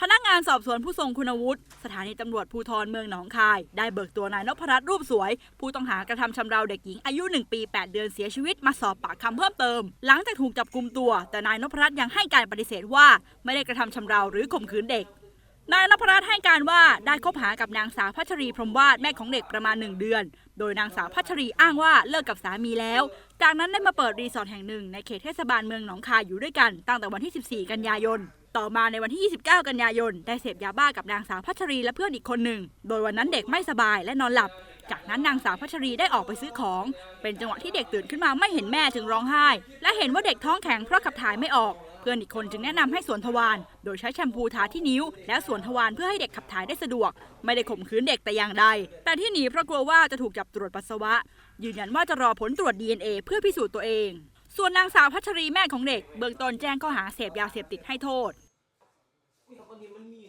พนักงานสอบสวนผู้ทรงคุณวุฒิสถานีตำรวจภูธรเมืองหนองคาย ได้เบิกตัวนายนพรัตน์รูปสวย ผู้ต้องหากระทำชำเราเด็กหญิงอายุ 1 ปี 8 เดือนเสียชีวิตมาสอบปากคำเพิ่มเติม หลังจากถูกจับกุมตัว แต่นายนพรัตน์ยังให้การปฏิเสธว่า ไม่ได้กระทำชำเราหรือข่มขืนเด็กนายนพรัตน์ให้การว่าได้คบหากับนางสาวพัชรีพรหมวาดแม่ของเด็กประมาณ1เดือน โดยนางสาวพัชรีอ้างว่าเลิกกับสามีแล้ว จากนั้นได้มาเปิดรีสอร์ทแห่งหนึ่งในเขตเทศบาลเมืองหนองคายอยู่ด้วยกันตั้งแต่วันที่ 14 กันยายน ต่อมาในวันที่ 29 กันยายน ได้เสพยาบ้ากับนางสาวพัชรีและเพื่อนอีกคนหนึ่ง โดยวันนั้นเด็กไม่สบายและนอนหลับ จากนั้นนางสาวพัชรีได้ออกไปซื้อของ เป็นจังหวะที่เด็กตื่นขึ้นมาไม่เห็นแม่จึงร้องไห้ และเห็นว่าเด็กท้องแข็งเพราะขับถ่ายไม่ออก เพื่อนอีกคนจึงแนะนำให้สวนทวารโดยใช้แชมพูทาที่นิ้ว แล้วสวนทวารเพื่อให้เด็กขับถ่ายได้สะดวก ไม่ได้ข่มขืนเด็กแต่อย่างใด แต่ที่หนีเพราะกลัวว่าจะถูกจับตรวจปัสสาวะ ยืนยันว่าจะรอผลตรวจ DNA เพื่อพิสูจน์ตัวเอง ส่วนนางสาวพัชรีแม่ของเด็ก เบื้องต้นแจ้งข้อหาเสพยาเสพติดให้โทษ นี่ครับตอนนี้มันมี